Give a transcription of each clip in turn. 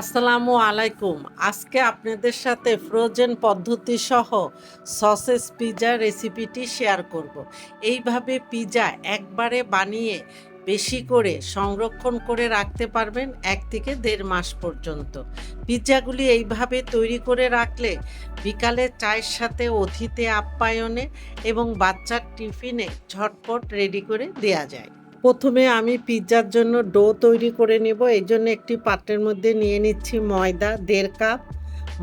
আসসালামু আলাইকুম। আজকে আপনাদের সাথে ফ্রোজেন পদ্ধতি সহ সসেস পিজা রেসিপিটি শেয়ার করব। এইভাবে পিজা একবারে বানিয়ে বেশি করে সংরক্ষণ করে রাখতে পারবেন এক থেকে দেড় মাস পর্যন্ত। পিৎজাগুলি এইভাবে তৈরি করে রাখলে বিকালে চায়ের সাথে অতিথি আপ্যায়নে এবং বাচ্চার টিফিনে ঝটপট রেডি করে দেয়া যায়। প্রথমে আমি পিৎজার জন্য ডো তৈরি করে নেব। এই জন্য একটি পাত্রের মধ্যে নিয়ে নিচ্ছি ময়দা, দেড় কাপ।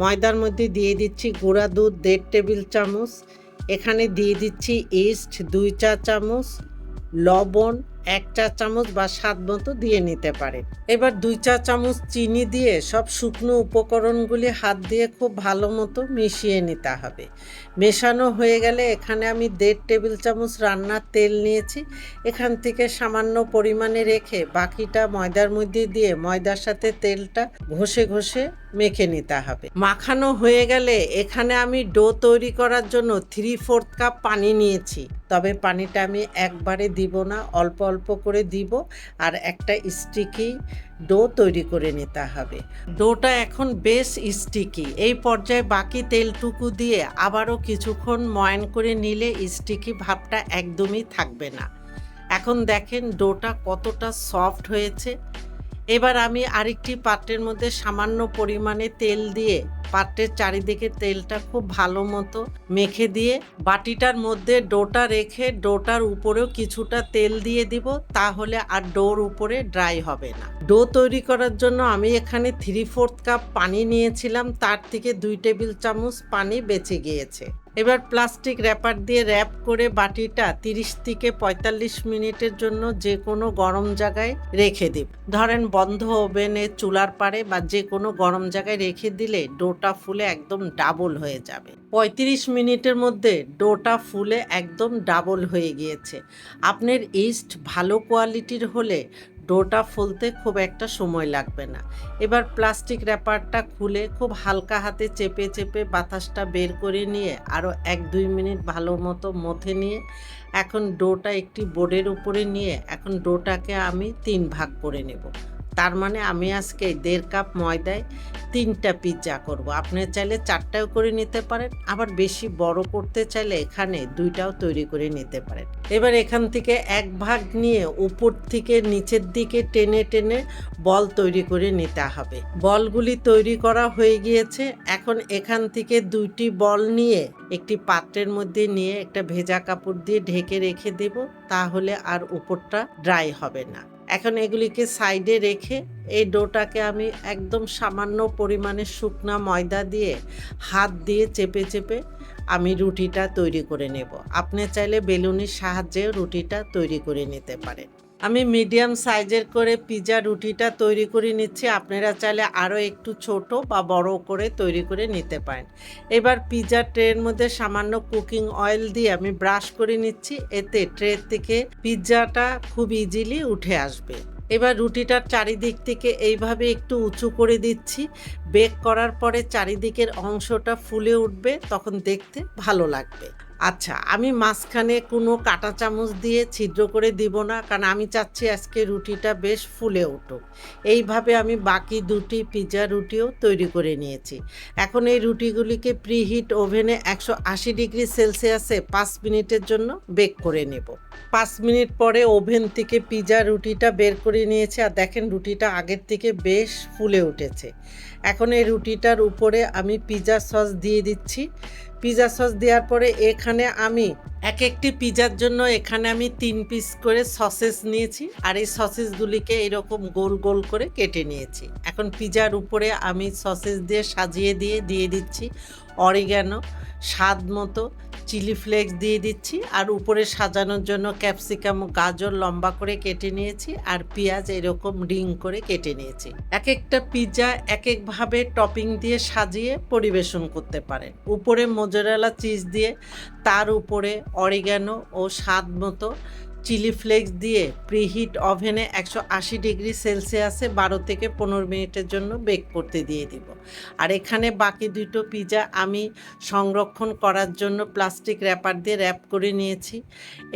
ময়দার মধ্যে দিয়ে দিচ্ছি গুঁড়া দুধ, দেড় টেবিল চামচ। এখানে দিয়ে দিচ্ছি ইস্ট দুই চা চামচ। লবণ এক চা চামচ বা স্বাদ মতো দিয়ে নিতে পারেন এবার দুই চা চামচ চিনি দিয়ে সব শুকনো উপকরণগুলি হাত দিয়ে খুব ভালো মতো মিশিয়ে নিতে হবে। মেশানো হয়ে গেলে এখানে আমি দেড় টেবিল চামচ রান্নার তেল নিয়েছি। এখান থেকে সামান্য পরিমাণে রেখে বাকিটা ময়দার মধ্যে দিয়ে ময়দার সাথে তেলটা ঘষে ঘষে মেখে নিতে হবে। মাখানো হয়ে গেলে এখানে আমি ডো তৈরি করার জন্য থ্রি ফোর্থ কাপ পানি নিয়েছি। তবে পানিটা আমি একবারে দিব না, অল্প অল্প করে দিব আর একটা স্টিকি ডো তৈরি করে নিতে হবে। ডোটা এখন বেশ স্টিকি। এই পর্যায়ে বাকি তেলটুকু দিয়ে আবারও কিছুক্ষণ ময়ান করে নিলে স্টিকি ভাবটা একদমই থাকবে না। এখন দেখেন ডোটা কতটা সফট হয়েছে। এবার আমি আরেকটি পাত্রের মধ্যে সামান্য পরিমাণে তেল দিয়ে পাত্রের চারিদিকে তেলটা খুব ভালো মতো মেখে দিয়ে বাটিটার মধ্যে ডোটা রেখে ডোটার উপরেও কিছুটা তেল দিয়ে দিব, তাহলে আর ডোর উপরে ড্রাই হবে না। ডো তৈরি করার জন্য আমি এখানে থ্রি ফোর্থ কাপ পানি নিয়েছিলাম, তার থেকে দুই টেবিল চামচ পানি বেঁচে গিয়েছে। এবার প্লাস্টিক র্যাপার দিয়ে র্যাপ করে বাটিটা তিরিশ থেকে পঁয়তাল্লিশ মিনিটের জন্য যে কোনো গরম জায়গায় রেখে দিন। ধরেন বন্ধ ওভেনে চুলার পারে বা যে কোনো গরম জায়গায় রেখে দিলে ডোটা ফুলে একদম ডাবল হয়ে যাবে। পঁয়ত্রিশ মিনিটের মধ্যে ডোটা ফুলে একদম ডাবল হয়ে গিয়েছে। আপনার ইস্ট ভালো কোয়ালিটির হলে ডোটা ফুলতে খুব একটা সময় লাগবে না। এবার প্লাস্টিক র্যাপারটা খুলে খুব হালকা হাতে চেপে চেপে বাতাসটা বের করে নিয়ে আরও এক দুই মিনিট ভালো মতো মথে নিয়ে এখন ডোটা একটি বোর্ডের উপরে নিয়ে এখন ডোটাকে আমি তিন ভাগ করে নেব। তার মানে আমি আজকে দেড় কাপ ময়দায় তিনটা পিৎজা করব। আপনি চাইলে চারটাও করে নিতে পারেন, আবার বেশি বড় করতে চাইলে এখানে দুইটাও তৈরি করে নিতে পারেন। এবার এখান থেকে এক ভাগ নিয়ে উপর থেকে নিচের দিকে টেনে টেনে বল তৈরি করে নিতে হবে। বলগুলি তৈরি করা হয়ে গিয়েছে, এখন এখান থেকে দুইটি বল নিয়ে একটি পাত্রের মধ্যে নিয়ে একটা ভেজা কাপড় দিয়ে ঢেকে রেখে দেব, তাহলে আর উপরটা ড্রাই হবে না। এখন এগুলিকে সাইডে রেখে এই ডোটাকে আমি একদম সামান্য পরিমাণে শুকনা ময়দা দিয়ে হাত দিয়ে চেপে চেপে আমি রুটিটা তৈরি করে নেব। আপনি চাইলে বেলুনের সাহায্যে রুটিটা তৈরি করে নিতে পারেন। আমি মিডিয়াম সাইজের করে পিজা রুটিটা তৈরি করে নিচ্ছি। আপনারা চাইলে আরও একটু ছোট বা বড় করে তৈরি করে নিতে পারেন। এবার পিজা ট্রের মধ্যে সামান্য কুকিং অয়েল দিয়ে আমি ব্রাশ করে নিচ্ছি। এতে ট্রে থেকে পিৎজাটা খুব ইজিলি উঠে আসবে। এবার রুটিটার চারিদিক থেকে এইভাবে একটু উঁচু করে দিচ্ছি। বেক করার পরে চারিদিকের অংশটা ফুলে উঠবে, তখন দেখতে ভালো লাগবে। আচ্ছা আমি মাঝখানে কোনো কাঁটা চামচ দিয়ে ছিদ্র করে দিব না, কারণ আমি চাচ্ছি আজকে রুটিটা বেশ ফুলে উঠুক। এইভাবে আমি বাকি দুটি পিৎজা রুটিও তৈরি করে নিয়েছি। এখন এই রুটিগুলিকে প্রিহিট ওভেনে একশো আশি ডিগ্রি সেলসিয়াসে পাঁচ মিনিটের জন্য বেক করে নেব। পাঁচ মিনিট পরে ওভেন থেকে পিৎজা রুটিটা বের করে নিয়েছে, আর দেখেন রুটিটা আগের থেকে বেশ ফুলে উঠেছে। এখন এই রুটিটার উপরে আমি পিৎজা সস দিয়ে দিচ্ছি। পিৎজা সস দেওয়ার পরে এখানে আমি এক একটি পিজার জন্য এখানে আমি তিন পিস করে সসেস নিয়েছি। আর এই সসেসগুলিকে এরকম গোল গোল করে কেটে নিয়েছি। এখন পিজার উপরে আমি সসেস দিয়ে সাজিয়ে দিয়ে দিয়ে দিচ্ছি। অরিগ্যানো, স্বাদ মতো চিলি ফ্লেক্স দিয়ে দিচ্ছি আর উপরে সাজানোর জন্য ক্যাপসিকাম গাজর লম্বা করে কেটে নিয়েছি আর পেঁয়াজ এরকম রিং করে কেটে নিয়েছি। এক একটা পিৎজা এক একভাবে টপিং দিয়ে সাজিয়ে পরিবেশন করতে পারেন। উপরে মোজারেলা চিজ দিয়ে তার উপরে অরিগ্যানো ও স্বাদ মতো চিলি ফ্লেক্স দিয়ে প্রিহিট ওভেনে একশো আশি ডিগ্রি সেলসিয়াসে বারো থেকে পনেরো মিনিটের জন্য বেক করতে দিয়ে দিব। আর এখানে বাকি দুটো পিজা আমি সংরক্ষণ করার জন্য প্লাস্টিক র্যাপার দিয়ে র্যাপ করে নিয়েছি।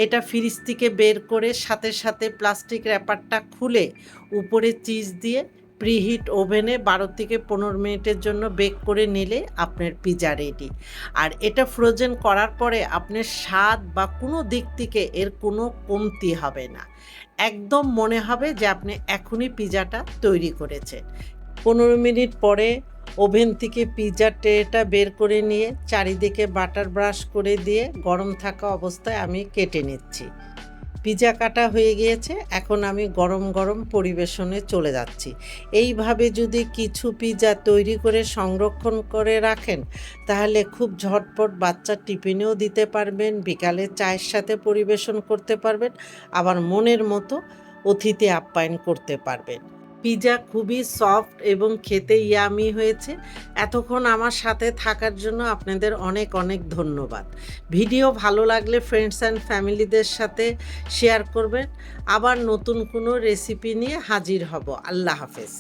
এটা ফ্রিজ থেকে বের করে সাথে সাথে প্লাস্টিক র্যাপারটা খুলে উপরে চিজ দিয়ে প্রিহিট ওভেনে বারো থেকে পনেরো মিনিটের জন্য বেক করে নিলে আপনার পিজা রেডি। আর এটা ফ্রোজেন করার পরে আপনার স্বাদ বা কোনো দিক থেকে এর কোনো কমতি হবে না। একদম মনে হবে যে আপনি এখনই পিজাটা তৈরি করেছেন। পনেরো মিনিট পরে ওভেন থেকে পিৎজা ট্রেটা বের করে নিয়ে চারিদিকে বাটার ব্রাশ করে দিয়ে গরম থাকা অবস্থায় আমি কেটে নিচ্ছি। পিজা কাটা হয়ে গিয়েছে, এখন আমি গরম গরম পরিবেশনে চলে যাচ্ছি। এইভাবে যদি কিছু পিজা তৈরি করে সংরক্ষণ করে রাখেন, তাহলে খুব ঝটপট বাচ্চার টিফিনেও দিতে পারবেন, বিকালে চায়ের সাথে পরিবেশন করতে পারবেন, আবার মনের মতো অতিথি আপ্যায়ন করতে পারবেন। পিজা খুবই সফট এবং খেতে ইয়ামি হয়েছে। এতক্ষণ আমার সাথে থাকার জন্য আপনাদের অনেক অনেক ধন্যবাদ। ভিডিও ভালো লাগলে ফ্রেন্ডস অ্যান্ড ফ্যামিলিদের সাথে শেয়ার করবেন। আবার নতুন কোনো রেসিপি নিয়ে হাজির হব। আল্লাহ হাফেজ।